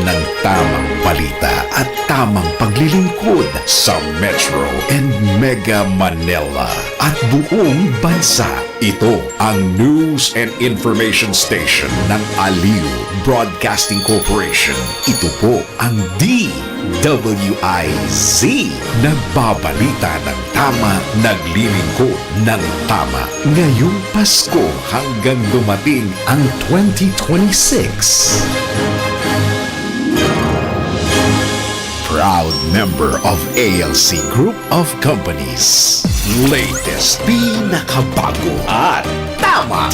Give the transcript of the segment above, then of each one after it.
ng tamang balita at tamang paglilingkod sa Metro and Mega Manila at buong bansa. Ito ang News and Information Station ng Aliw Broadcasting Corporation. Ito po ang DWIZ. Nagbabalita ng tama, naglilingkod ng tama. Ngayong Pasko hanggang dumating ang 2026. Proud member of ALC Group of Companies. Latest, pinakabago at tama.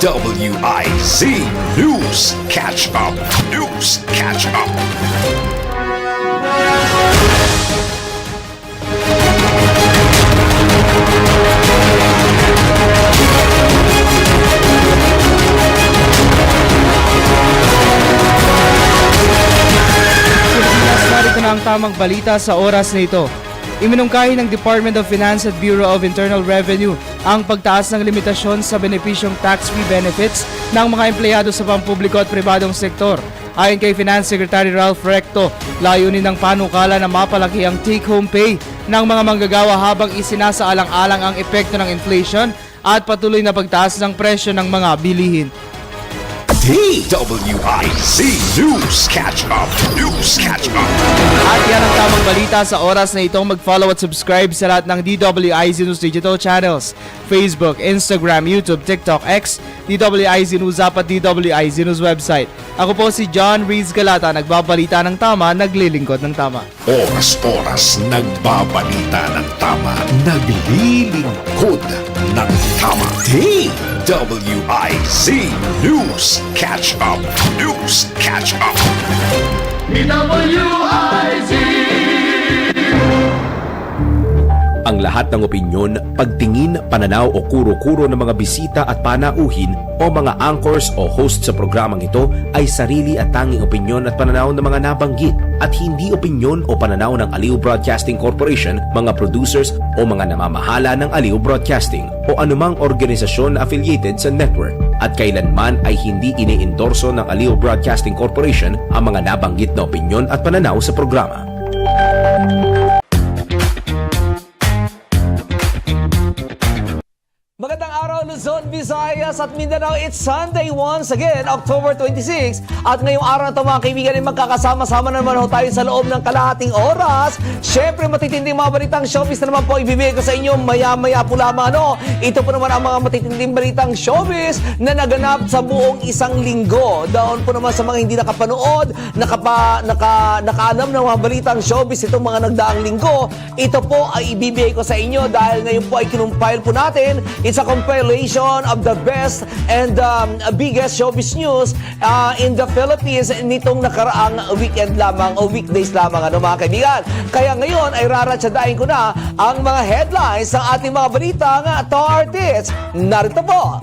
DWIZ News Catch Up. News Catch Up. Tamang balita sa oras na ito. Iminungkahi ng Department of Finance at Bureau of Internal Revenue ang pagtaas ng limitasyon sa benepisyong tax-free benefits ng mga empleyado sa pampubliko at pribadong sektor. Ayon kay Finance Secretary Ralph Recto, layunin ng panukala na mapalaki ang take-home pay ng mga manggagawa habang isinasaalang-alang ang epekto ng inflation at patuloy na pagtaas ng presyo ng mga bilihin. DWIZ News Catch Up. News Catch Up. Balita sa oras na itong mag-follow at subscribe sa lahat ng DWIZ News digital channels. Facebook, Instagram, YouTube, TikTok, X, DWIZ News App at DWIZ News website. Ako po si John Reeds Galata, nagbabalita ng tama, naglilingkod ng tama. Oras-oras nagbabalita ng tama, naglilingkod ng tama. DWIZ News Catch Up. News Catch Up. Ang lahat ng opinyon, pagtingin, pananaw o kuro-kuro ng mga bisita at panauhin o mga anchors o host sa programang ito ay sarili at tanging opinyon at pananaw ng mga nabanggit at hindi opinyon o pananaw ng Aliw Broadcasting Corporation, mga producers o mga namamahala ng Aliw Broadcasting o anumang organisasyon na affiliated sa network at kailanman ay hindi iniendorso ng Aliw Broadcasting Corporation ang mga nabanggit na opinyon at pananaw sa programa. Visayas at Mindanao. It's Sunday once again, October 26. At ngayong araw na ito mga kaibigan ay magkakasama-sama na naman tayo sa loob ng kalahating oras. Siyempre matitinding mga balitang showbiz na naman po ibibigay ko sa inyo maya-maya po lamang. Ano? Ito po naman ang mga matitinding balitang showbiz na naganap sa buong isang linggo. Doon po naman sa mga hindi nakapanood, nakapa, naka, nakaalam ng mga balitang showbiz itong mga nagdaang linggo. Ito po ay ibibigay ko sa inyo dahil ngayon po ay kinumpile po natin It's a compilation of the best and um, biggest showbiz news uh, in the Philippines nitong nakaraang weekend lamang o weekdays lamang ano mga kaibigan. Kaya ngayon ay raratsadain ko na ang mga headlines ng ating mga balita nga to artists. Narito po.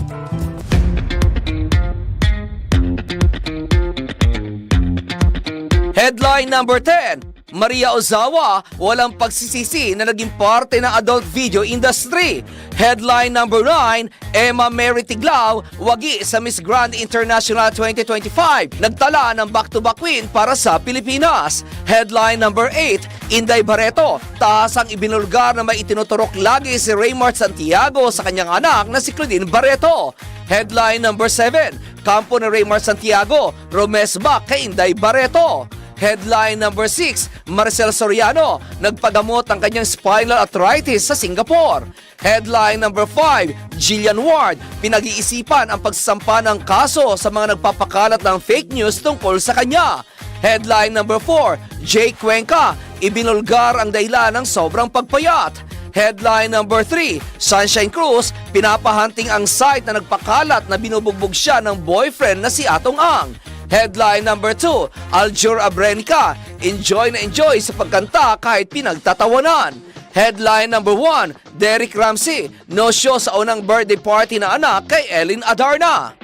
Headline number 10. Maria Ozawa, walang pagsisisi na naging parte ng adult video industry. Headline number 9, Emma Mary Tiglao, wagi sa Miss Grand International 2025. Nagtala ng back-to-back win para sa Pilipinas. Headline number 8, Inday Barreto, taas ang ibinulgar na may itinuturok lagi si Raymart Santiago sa kanyang anak na si Claudine Barreto. Headline number 7, kampo ni Raymart Santiago, Romesba kay Inday Barreto. Headline number 6, Marcel Soriano, nagpagamot ng kanyang spinal arthritis sa Singapore. Headline number 5, Jillian Ward, pinag-iisipan ang pagsasampa ng kaso sa mga nagpapakalat ng fake news tungkol sa kanya. Headline number 4, Jake Cuenca, ibinulgar ang dahilan ng sobrang pagpayat. Headline number 3, Sunshine Cruz, pinapahanting ang site na nagpakalat na binubugbog siya ng boyfriend na si Atong Ang. Headline number 2, Aljur Abrenica, enjoy na enjoy sa pagkanta kahit pinagtatawanan. Headline number 1, Derek Ramsey, no show sa unang birthday party na anak kay Ellen Adarna.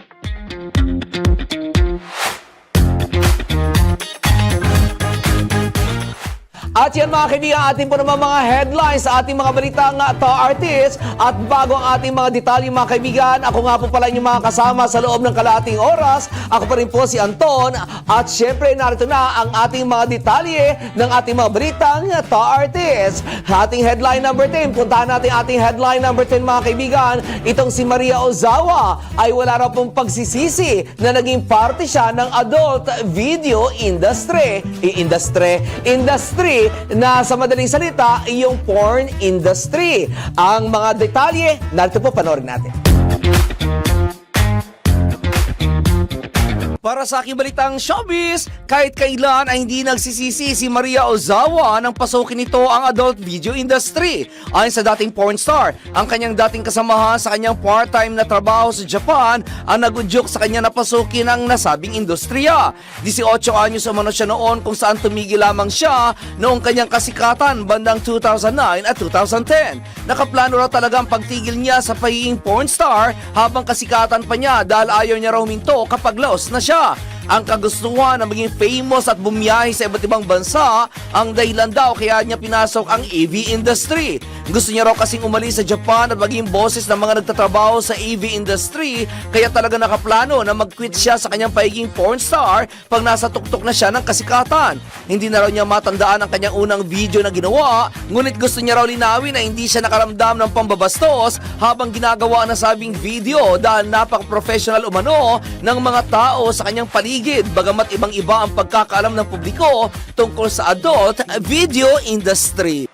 At yan mga kaibigan, ating po naman mga headlines sa ating mga balitang uh, to artist. At bago ang ating mga detalye mga kaibigan, ako nga po pala yung mga kasama sa loob ng kalating oras. Ako pa rin po si Anton. At syempre narito na ang ating mga detalye ng ating mga balitang to artist. Ating headline number 10, puntahan natin ating headline number 10 mga kaibigan. Itong si Maria Ozawa ay wala raw pong pagsisisi na naging parte siya ng adult video industry. I-industry. Industry na sa madaling salita, yung porn industry. Ang mga detalye, narito po panoorin natin. Para sa aking balitang showbiz, kahit kailan ay hindi nagsisisi si Maria Ozawa nang pasukin nito ang adult video industry. Ayon sa dating porn star, ang kanyang dating kasamahan sa kanyang part-time na trabaho sa Japan ang nagudyok sa kanya na pasukin ang nasabing industriya. 18 anyos umano siya noon kung saan tumigil lamang siya noong kanyang kasikatan bandang 2009 at 2010. Nakaplano raw talaga ang pagtigil niya sa pagiging porn star habang kasikatan pa niya dahil ayaw niya raw huminto kapag laos na siya. все. Ang kagustuhan na maging famous at bumiyahe sa iba't ibang bansa ang dahilan daw kaya niya pinasok ang AV industry. Gusto niya raw kasing umalis sa Japan at maging boses ng mga nagtatrabaho sa AV industry kaya talaga nakaplano na mag-quit siya sa kanyang pagiging porn star pag nasa tuktok na siya ng kasikatan. Hindi na raw niya matandaan ang kanyang unang video na ginawa, ngunit gusto niya raw linawin na hindi siya nakaramdam ng pambabastos habang ginagawa ang nasabing video dahil napaka-professional umano ng mga tao sa kanyang paligid bagamat ibang-iba ang pagkakaalam ng publiko tungkol sa adult video industry.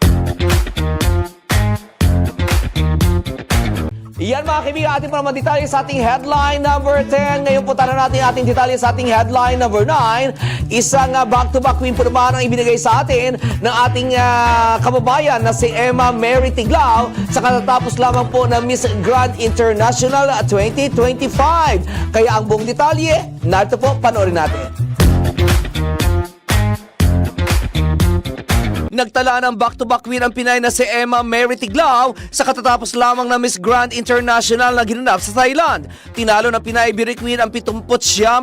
Yan mga kaibigan, ating pa naman detalye sa ating headline number 10. Ngayon punta na natin ating detalye sa ating headline number 9. Isang ah, back-to-back win po naman ang ibinigay sa atin ng ating ah, kababayan na si Emma Mary Tiglao sa katatapos lamang po ng Miss Grand International 2025. Kaya ang buong detalye, narito po, panoorin natin. Nagtala ng back-to-back win ang Pinay na si Emma Mary Tiglao sa katatapos lamang na Miss Grand International na ginanap sa Thailand. Tinalo ng Pinay Queen ang 79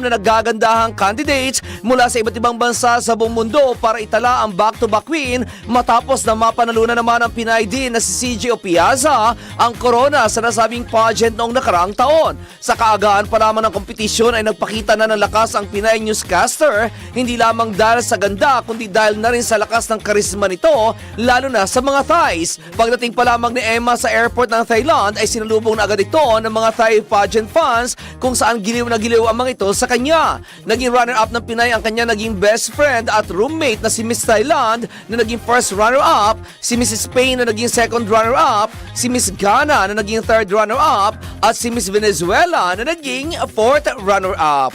na naggagandahang candidates mula sa iba't ibang bansa sa buong mundo para itala ang back-to-back win matapos na mapanalunan naman ang Pinay din na si CJ Opiaza ang corona sa nasabing pageant noong nakaraang taon. Sa kaagaan pa lamang ng kompetisyon ay nagpakita na ng lakas ang Pinay newscaster hindi lamang dahil sa ganda kundi dahil na rin sa lakas ng karisma nito lalo na sa mga Thais. Pagdating pa lamang ni Emma sa airport ng Thailand ay sinalubong na agad ito ng mga Thai pageant fans kung saan giliw na giliw ang mga ito sa kanya. Naging runner-up ng Pinay ang kanya naging best friend at roommate na si Miss Thailand na naging first runner-up, si Miss Spain na naging second runner-up, si Miss Ghana na naging third runner-up at si Miss Venezuela na naging fourth runner-up.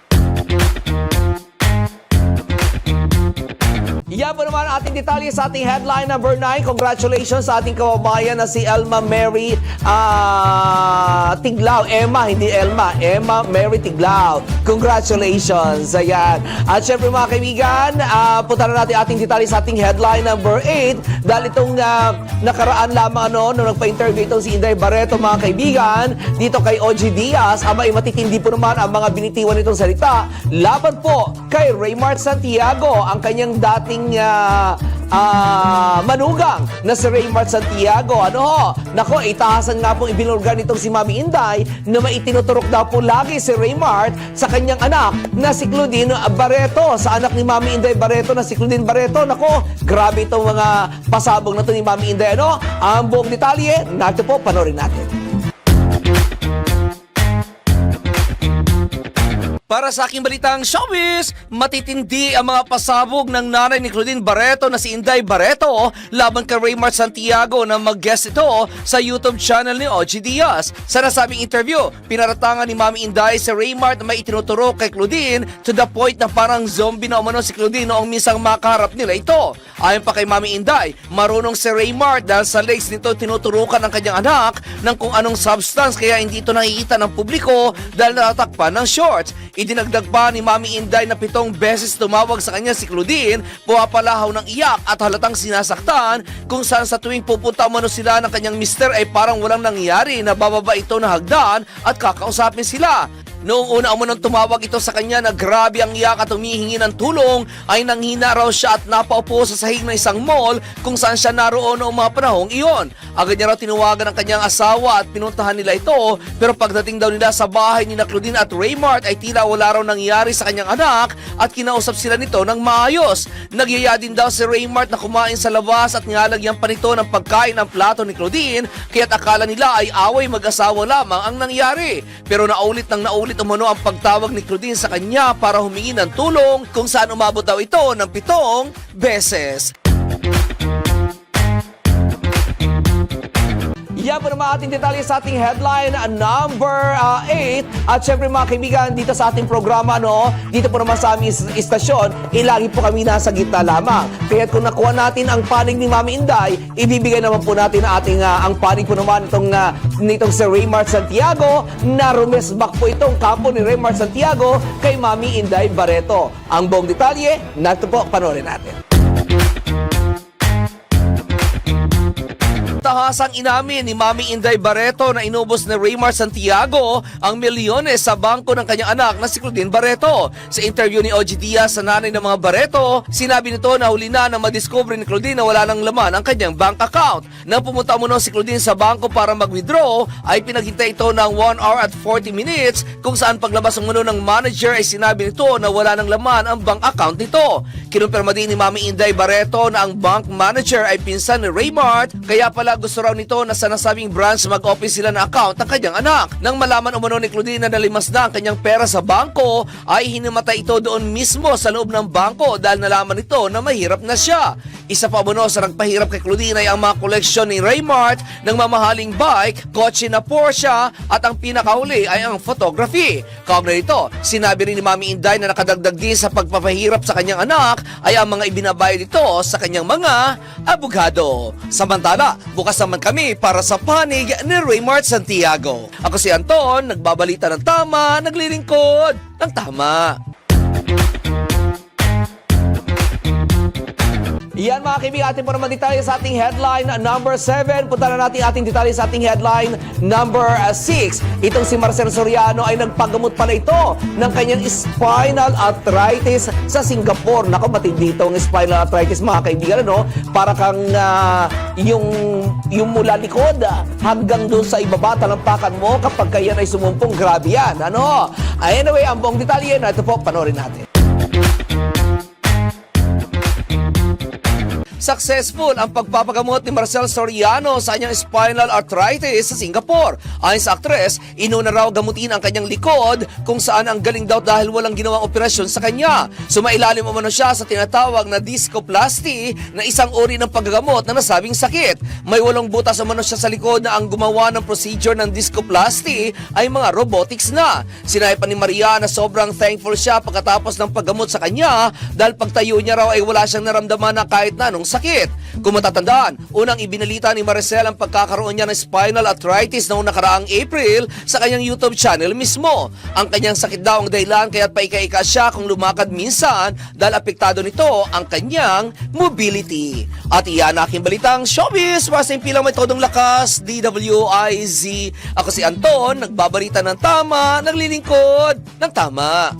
Yan po naman ating detalye sa ating headline number 9. Congratulations sa ating kababayan na si Elma Mary ah, Tiglao. Emma, hindi Elma. Emma Mary Tiglao. Congratulations. Ayan. At syempre mga kaibigan, ah, punta na natin ating detalye sa ating headline number 8. Dahil itong ah, nakaraan lamang ano, nung nagpa-interview itong si Inday Barreto mga kaibigan, dito kay OG Diaz, abay matitindi po naman ang mga binitiwan nitong salita. Laban po kay Raymart Santiago, ang kanyang dating ah, ah, manugang na si Raymart Santiago. Ano ho? Nako, itahasan nga pong ibinulgar nitong si Mami Inday na maitinuturok daw po lagi si Raymart sa kanyang anak na si Claudine Barreto. Sa anak ni Mami Inday Barreto na si Claudine Barreto. Nako, grabe itong mga pasabog na to ni Mami Inday. Ano? Ang buong detalye, natin po, panorin natin. Para sa aking balitang showbiz, matitindi ang mga pasabog ng nanay ni Claudine Barreto na si Inday Barreto laban kay Raymart Santiago na mag-guest ito sa YouTube channel ni OG Diaz. Sa nasabing interview, pinaratangan ni Mami Inday si Raymart na may itinuturo kay Claudine to the point na parang zombie na umano si Claudine noong minsang makaharap nila ito. Ayon pa kay Mami Inday, marunong si Raymart dahil sa legs nito tinuturukan ng kanyang anak ng kung anong substance kaya hindi ito nakikita ng publiko dahil natatakpan ng shorts. Idinagdag pa ni Mami Inday na pitong beses tumawag sa kanya si Claudine, pumapalahaw ng iyak at halatang sinasaktan kung saan sa tuwing pupunta umano sila ng kanyang mister ay parang walang nangyari na bababa ito na hagdan at kakausapin sila. Noong una umunang tumawag ito sa kanya na grabe ang iyak at humihingi ng tulong ay nanghina raw siya at napaupo sa sahig ng isang mall kung saan siya naroon noong mga panahong iyon. Agad niya raw tinawagan ng kanyang asawa at pinuntahan nila ito pero pagdating daw nila sa bahay ni na Claudine at Raymart ay tila wala raw nangyari sa kanyang anak at kinausap sila nito ng maayos. Nagyaya din daw si Raymart na kumain sa labas at nilalagyan pa nito ng pagkain ang plato ni Claudine kaya't akala nila ay away mag-asawa lamang ang nangyari. Pero naulit ng naulit umano ang pagtawag ni Claudine sa kanya para humingi ng tulong kung saan umabot daw ito ng pitong beses. Yan po naman ating detalye sa ating headline uh, number 8. At syempre mga kaibigan, dito sa ating programa, no, dito po naman sa aming is- istasyon, eh, lagi po kami nasa gitna lamang. Kaya kung nakuha natin ang panig ni Mami Inday, ibibigay naman po natin ang ating uh, ang panig po naman itong, uh, nitong si Raymart Santiago na rumesbak po itong kampo ni Raymart Santiago kay Mami Inday Barreto. Ang buong detalye, nato po, panoorin natin. Tahasang inamin ni Mami Inday Barreto na inubos ni Raymar Santiago ang milyones sa bangko ng kanyang anak na si Claudine Barreto. Sa interview ni OG Diaz sa nanay ng mga Barreto, sinabi nito na huli na na madiscover ni Claudine na wala nang laman ang kanyang bank account. Nang pumunta muna si Claudine sa bangko para mag-withdraw, ay pinaghintay ito ng 1 hour at 40 minutes kung saan paglabas ng muno ng manager ay sinabi nito na wala nang laman ang bank account nito. Kinumpirma din ni Mami Inday Barreto na ang bank manager ay pinsan ni Raymart kaya pala gusto raw nito na sa nasabing branch mag-open sila ng account ng kanyang anak. Nang malaman umano ni Claudine na nalimas na ang kanyang pera sa bangko, ay hinimatay ito doon mismo sa loob ng bangko dahil nalaman nito na mahirap na siya. Isa pa umano sa nagpahirap kay Claudine ay ang mga koleksyon ni Raymart ng mamahaling bike, kotse na Porsche at ang pinakahuli ay ang photography. Kaugnay nito, sinabi rin ni Mami Inday na nakadagdag din sa pagpapahirap sa kanyang anak ay ang mga ibinabayad nito sa kanyang mga abogado. Samantala, bukas naman kami para sa panig ni Raymart Santiago. Ako si Anton, nagbabalita ng tama, naglilingkod ng tama. Yan mga kaibigan, atin po naman detalye sa ating headline number 7. Punta na natin ating detalye sa ating headline number 6. Itong si Marcel Soriano ay nagpagamot pala ito ng kanyang spinal arthritis sa Singapore. Nako, matindi itong spinal arthritis mga kaibigan, ano? Para kang ah, yung, yung mula likod hanggang doon sa ibaba talampakan mo kapag kayan ay sumumpong, grabe yan. Ano? Anyway, ang buong detalye na ito po, panoorin natin. Successful ang pagpapagamot ni Marcel Soriano sa kanyang spinal arthritis sa Singapore. Ayon sa aktres, inuna raw gamutin ang kanyang likod kung saan ang galing daw dahil walang ginawang operasyon sa kanya. Sumailalim umano siya sa tinatawag na discoplasty na isang uri ng paggagamot na nasabing sakit. May walong butas umano siya sa likod na ang gumawa ng procedure ng discoplasty ay mga robotics na. Sinabi pa ni Maria na sobrang thankful siya pagkatapos ng paggamot sa kanya dahil pagtayo niya raw ay wala siyang naramdaman na kahit na anong sakit. Kung matatandaan, unang ibinalita ni Maricel ang pagkakaroon niya ng spinal arthritis noong nakaraang April sa kanyang YouTube channel mismo. Ang kanyang sakit daw ang dahilan kaya't paika-ika siya kung lumakad minsan dahil apektado nito ang kanyang mobility. At iyan aking balitang showbiz. Masing pilang may todong lakas, DWIZ. Ako si Anton, nagbabalita ng tama, naglilingkod ng tama.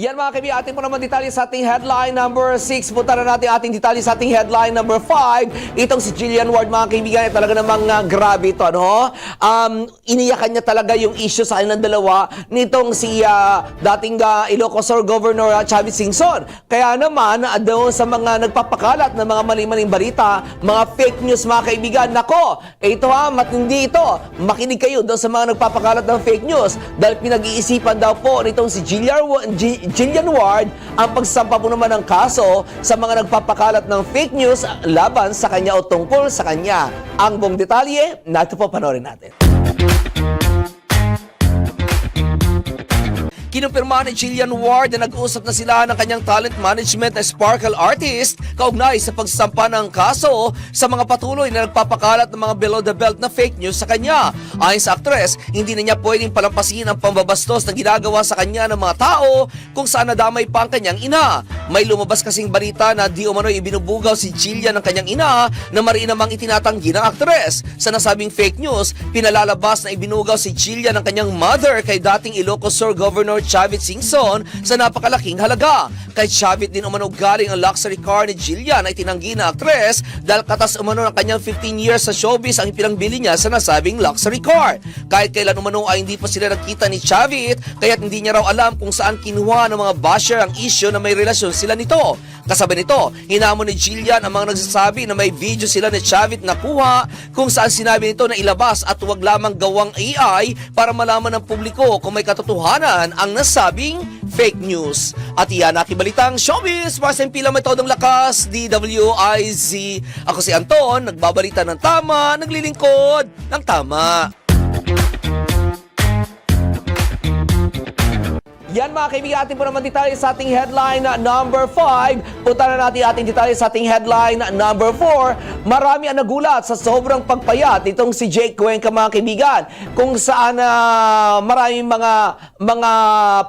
Yan mga kaibigan, ating po naman detalye sa ating headline number 6. Punta na natin ating detalye sa ating headline number 5. Itong si Jillian Ward mga kaibigan ay talaga namang uh, grabe ito. Ano? Um, iniyakan niya talaga yung issue sa kanilang dalawa nitong si uh, dating uh, Ilocos Sur Governor uh, Chavez Singson. Kaya naman, uh, doon sa mga nagpapakalat ng mga mali-maling balita, mga fake news mga kaibigan, nako, ito ha, matindi ito. Makinig kayo doon sa mga nagpapakalat ng fake news dahil pinag-iisipan daw po nitong si Jillian, G- Jillian Ward ang pagsampa po naman ng kaso sa mga nagpapakalat ng fake news laban sa kanya o tungkol sa kanya. Ang buong detalye, nato po panoorin natin. Kinumpirma ni Jillian Ward na nag-usap na sila ng kanyang talent management na Sparkle Artist kaugnay sa pagsasampa ng kaso sa mga patuloy na nagpapakalat ng mga below the belt na fake news sa kanya. Ayon sa aktres, hindi na niya pwedeng palampasin ang pambabastos na ginagawa sa kanya ng mga tao kung saan nadamay pa ang kanyang ina. May lumabas kasing balita na di umano'y ibinubugaw si Jillian ng kanyang ina na mariin namang itinatanggi ng aktres. Sa nasabing fake news, pinalalabas na ibinugaw si Jillian ng kanyang mother kay dating Ilocos Sur Governor Chavit Singson sa napakalaking halaga. Kay Chavit din umano galing ang luxury car ni Jillian ay tinanggi na aktres dahil katas umano ng kanyang 15 years sa showbiz ang pinangbili niya sa nasabing luxury car. Kahit kailan umano ay hindi pa sila nagkita ni Chavit kaya't hindi niya raw alam kung saan kinuha ng mga basher ang issue na may relasyon sila nito. Kasabay nito, hinamon ni Jillian ang mga nagsasabi na may video sila ni Chavit na kuha kung saan sinabi nito na ilabas at huwag lamang gawang AI para malaman ng publiko kung may katotohanan ang nasabing fake news. At iyan aking balitang showbiz sa impilang metodong lakas, DWIZ. Ako si Anton, nagbabalita ng tama, naglilingkod ng tama. Yan mga kaibigan, atin po naman detalye sa ating headline number 5. Punta na natin ating detalye sa ating headline number 4. Marami ang nagulat sa sobrang pagpayat itong si Jake Cuenca mga kaibigan. Kung saan uh, maraming mga mga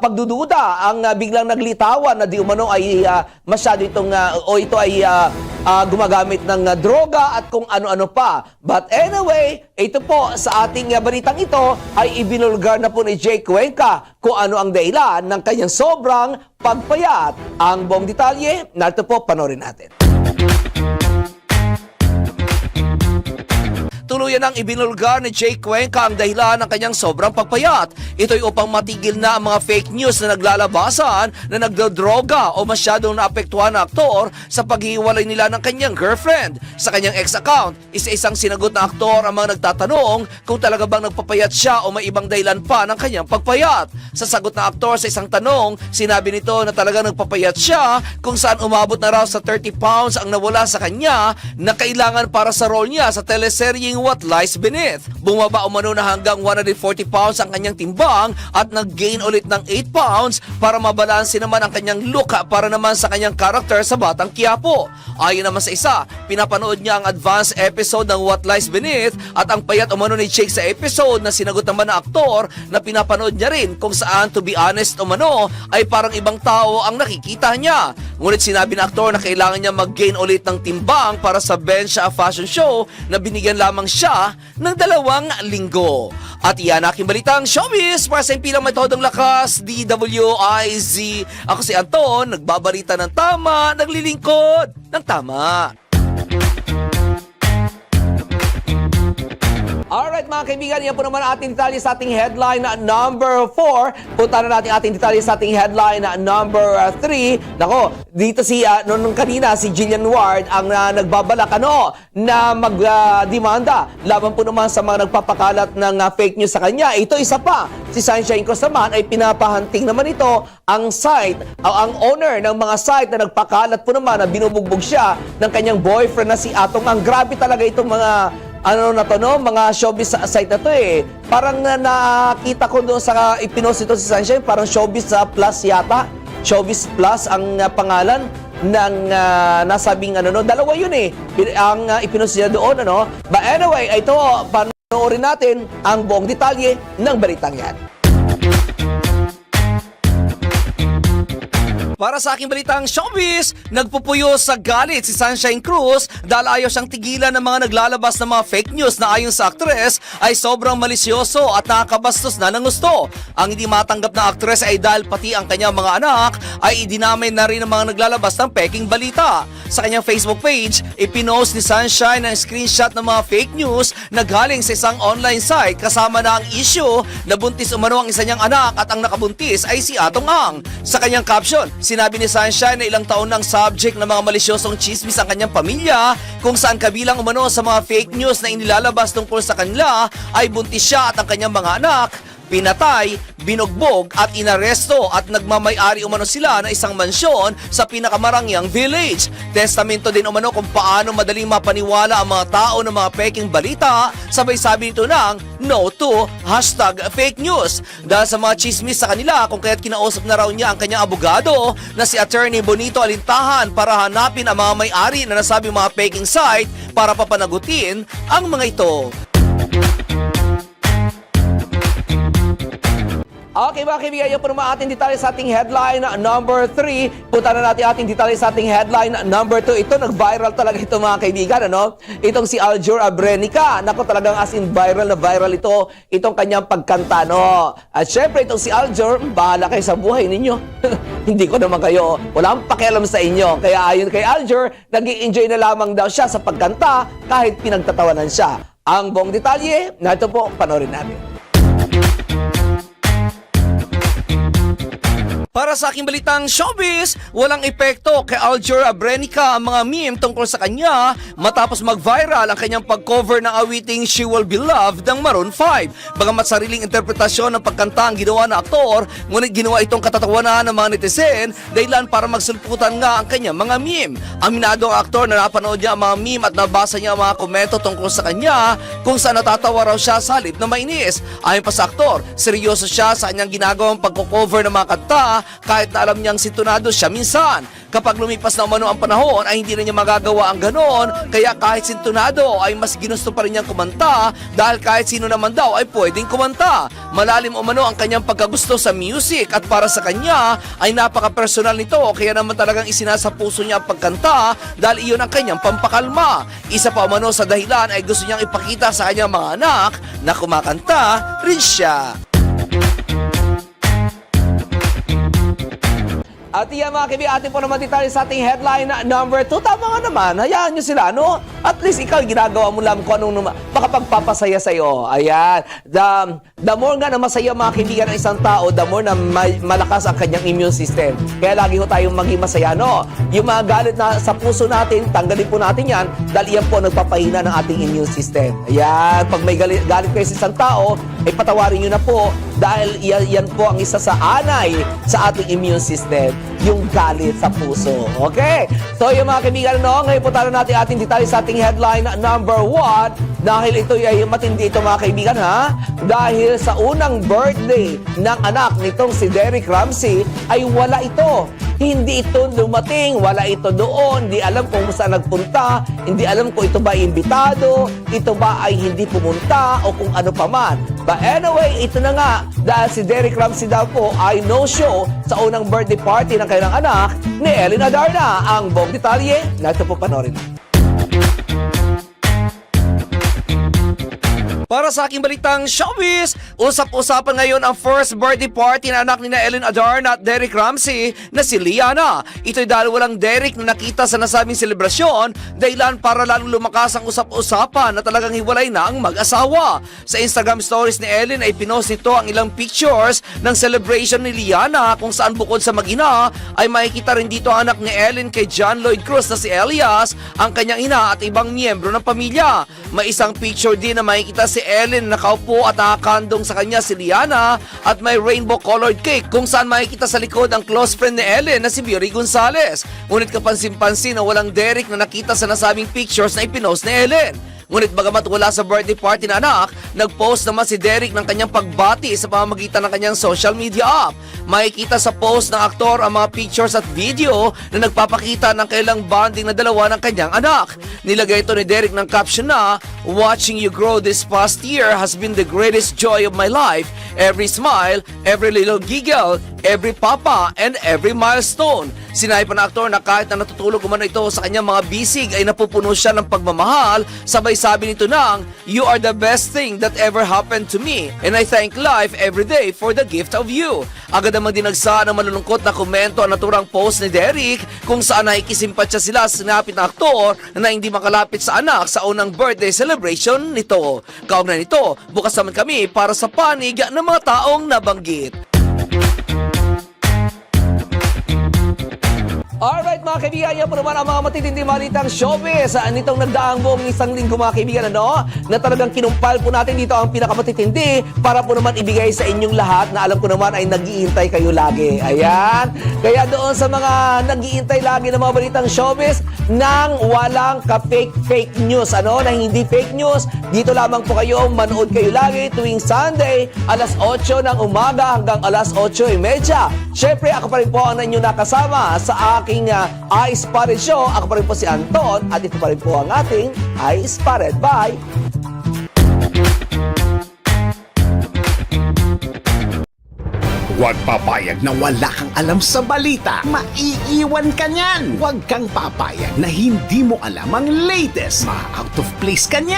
pagdududa ang ah, biglang naglitawan na di umano ay ah, masyado itong ah, o ito ay ah, ah, gumagamit ng ah, droga at kung ano-ano pa. But anyway, ito po sa ating ah, balitang ito ay ibinulgar na po ni Jake Cuenca kung ano ang dahilan ng kanyang sobrang pagpayat. Ang buong detalye, narito po, panorin natin. Tuluyan ang ibinulgar ni Jake Cuenca ang dahilan ng kanyang sobrang pagpayat. Ito'y upang matigil na ang mga fake news na naglalabasan na nagdodroga o masyadong naapektuhan na aktor sa paghiwalay nila ng kanyang girlfriend. Sa kanyang ex-account, isa-isang sinagot na aktor ang mga nagtatanong kung talaga bang nagpapayat siya o may ibang dahilan pa ng kanyang pagpayat. Sa sagot na aktor sa isang tanong, sinabi nito na talaga nagpapayat siya kung saan umabot na raw sa 30 pounds ang nawala sa kanya na kailangan para sa role niya sa teleseryeng What Lies Beneath. Bumaba umano na hanggang 140 pounds ang kanyang timbang at nag-gain ulit ng 8 pounds para mabalanse naman ang kanyang look para naman sa kanyang karakter sa Batang Quiapo. Ayon naman sa isa, pinapanood niya ang advance episode ng What Lies Beneath at ang payat umano ni Jake sa episode na sinagot naman ng aktor na pinapanood niya rin kung saan to be honest umano ay parang ibang tao ang nakikita niya. Ngunit sinabi ng aktor na kailangan niya mag-gain ulit ng timbang para sa Bensha Fashion Show na binigyan lamang siya ng dalawang linggo. At iyan aking balitang showbiz para sa impilang metodong lakas, DWIZ. Ako si Anton, nagbabalita ng tama, naglilingkod ng tama. Mga kaibigan, yan po naman ating detalye sa ating headline number 4. Punta na natin ating detalye sa ating headline number 3. Nako, dito si, uh, nung kanina, si Jillian Ward ang uh, nagbabalak ano, na magdemanda. laban po naman sa mga nagpapakalat ng uh, fake news sa kanya. Ito isa pa, si Sunshine Cruz naman ay pinapahanting naman ito ang site, o ang owner ng mga site na nagpakalat po naman na binubugbog siya ng kanyang boyfriend na si Atong. Ang grabe talaga itong mga ano na to no, mga showbiz sa site na to eh. Parang na nakita ko doon sa ipinost ito si Sunshine, parang showbiz sa plus yata. Showbiz Plus ang uh, pangalan ng uh, nasabing ano no, dalawa yun eh. Ang uh, ipinost niya doon ano. But anyway, ito panoorin natin ang buong detalye ng balitang yan. Para sa aking balitang showbiz, nagpupuyo sa galit si Sunshine Cruz dahil ayaw siyang tigilan ng mga naglalabas ng mga fake news na ayon sa aktres ay sobrang malisyoso at nakakabastos na ng gusto. Ang hindi matanggap na aktres ay dahil pati ang kanyang mga anak ay idinamay na rin ng mga naglalabas ng peking balita. Sa kanyang Facebook page, ipinost ni Sunshine ang screenshot ng mga fake news na galing sa isang online site kasama na ang issue na buntis umano ang isa niyang anak at ang nakabuntis ay si Atong Ang. Sa kanyang caption, sinabi ni Sunshine na ilang taon ng subject ng mga malisyosong chismis ang kanyang pamilya kung saan kabilang umano sa mga fake news na inilalabas tungkol sa kanila ay buntis siya at ang kanyang mga anak pinatay, binugbog at inaresto at nagmamayari umano sila ng isang mansyon sa pinakamarangyang village. Testamento din umano kung paano madaling mapaniwala ang mga tao ng mga peking balita, sabay sabi nito ng no to hashtag fake news. Dahil sa mga chismis sa kanila kung kaya't kinausap na raw niya ang kanyang abogado na si Attorney Bonito Alintahan para hanapin ang mga may-ari na nasabing mga peking site para papanagutin ang mga ito. Okay mga kaibigan, yan po naman ating detalye sa ating headline number 3. Punta na natin ating detalye sa ating headline number 2. Ito, nag-viral talaga ito mga kaibigan. Ano? Itong si Aljur Abrenica. Nako talagang as in viral na viral ito. Itong kanyang pagkanta. No? At syempre, itong si Aljur, bahala kayo sa buhay ninyo. Hindi ko naman kayo. Wala akong pakialam sa inyo. Kaya ayon kay Aljur, nag enjoy na lamang daw siya sa pagkanta kahit pinagtatawanan siya. Ang buong detalye, na ito po, panoorin natin. Para sa aking balitang showbiz, walang epekto kay Aljur Abrenica ang mga meme tungkol sa kanya matapos mag-viral ang kanyang pag-cover ng awiting She Will Be Loved ng Maroon 5. Bagamat sariling interpretasyon ng pagkanta ang ginawa ng aktor, ngunit ginawa itong katatawanan ng mga netizen dahilan para magsulputan nga ang kanyang mga meme. Aminado ang aktor na napanood niya ang mga meme at nabasa niya ang mga komento tungkol sa kanya kung saan natatawa raw siya sa halip na mainis. Ayon pa sa aktor, seryoso siya sa kanyang ginagawang pagko-cover ng mga kanta kahit na alam niyang sintonado siya minsan. Kapag lumipas na umano ang panahon ay hindi na niya magagawa ang ganon kaya kahit sintonado ay mas ginusto pa rin niyang kumanta dahil kahit sino naman daw ay pwedeng kumanta. Malalim umano ang kanyang pagkagusto sa music at para sa kanya ay napaka-personal nito kaya naman talagang isinasa puso niya ang pagkanta dahil iyon ang kanyang pampakalma. Isa pa umano sa dahilan ay gusto niyang ipakita sa kanyang mga anak na kumakanta rin siya. At yan mga kaibigan, atin po naman detalye sa ating headline number 2. Tama nga naman, hayaan nyo sila, no? At least ikaw, ginagawa mo lang kung anong makapagpapasaya sa'yo. Ayan. The, the more nga na masaya mga kaibigan ng isang tao, the more na ma- malakas ang kanyang immune system. Kaya lagi ho tayong maging masaya, no? Yung mga galit na sa puso natin, tanggalin po natin yan dahil yan po nagpapahina ng ating immune system. Ayan. Pag may galit, galit kayo sa isang tao, ay patawarin nyo na po dahil yan, yan po ang isa sa anay sa ating immune system, yung galit sa puso. Okay? So yung mga kaibigan, no, ngayon po tayo natin ating detalye sa ating headline number one dahil ito ay matindi ito mga kaibigan ha dahil sa unang birthday ng anak nitong si Derek Ramsey ay wala ito hindi ito dumating, wala ito doon, hindi alam kung saan nagpunta, hindi alam kung ito ba imbitado, ito ba ay hindi pumunta o kung ano pa man. But anyway, ito na nga, dahil si Derek Ramsey daw po ay no-show sa unang birthday party ng kanilang anak ni Elena Darna. Ang buong detalye, na ito po panorin. Para sa aking balitang showbiz, usap-usapan ngayon ang first birthday party ng anak ni na Ellen Adarna at Derek Ramsey na si Liana. Ito'y dahil walang Derek na nakita sa nasabing selebrasyon dahilan para lalong lumakas ang usap-usapan na talagang hiwalay na ang mag-asawa. Sa Instagram stories ni Ellen ay pinost nito ang ilang pictures ng celebration ni Liana kung saan bukod sa mag-ina ay makikita rin dito ang anak ni Ellen kay John Lloyd Cruz na si Elias, ang kanyang ina at ibang miyembro ng pamilya. May isang picture din na makikita si Ellen na nakaupo at nakakandong sa kanya si Liana at may rainbow colored cake kung saan makikita sa likod ang close friend ni Ellen na si Beauty Gonzalez. Ngunit kapansin-pansin na walang Derek na nakita sa nasabing pictures na ipinost ni Ellen. Ngunit bagamat wala sa birthday party na anak, nag-post naman si Derek ng kanyang pagbati sa pamamagitan ng kanyang social media app. Makikita sa post ng aktor ang mga pictures at video na nagpapakita ng kailang bonding na dalawa ng kanyang anak. Nilagay ito ni Derek ng caption na, Watching you grow this past year has been the greatest joy of my life. Every smile, every little giggle, every papa, and every milestone. Sinay pa ng aktor na kahit na natutulog umano ito sa kanyang mga bisig ay napupuno siya ng pagmamahal. Sabay sabi nito ng, You are the best thing that ever happened to me and I thank life every day for the gift of you. Agad naman dinagsa ng malulungkot na komento ang naturang post ni Derek kung saan nakikisimpatya sila sa sinapit na aktor na hindi makalapit sa anak sa unang birthday celebration nito. Kaugnay nito, bukas naman kami para sa panig ng mga taong nabanggit. Alright mga kaibigan, yan po naman ang mga matitindi malitang showbiz. Sa nitong nagdaang buong isang linggo mga kaibigan, ano? Na talagang kinumpal po natin dito ang pinakamatitindi para po naman ibigay sa inyong lahat na alam ko naman ay nag-iintay kayo lagi. Ayan. Kaya doon sa mga nag-iintay lagi ng mga balitang showbiz nang walang ka-fake-fake news, ano? Na hindi fake news, dito lamang po kayo, manood kayo lagi tuwing Sunday, alas 8 ng umaga hanggang alas 8.30. Siyempre, ako pa rin po ang inyong nakasama sa aking uh, I Spotted Show. Ako pa rin po si Anton at ito pa rin po ang ating I Spotted. Bye! Huwag papayag na wala kang alam sa balita. Maiiwan ka niyan. Huwag kang papayag na hindi mo alam ang latest. Ma-out of place ka niyan.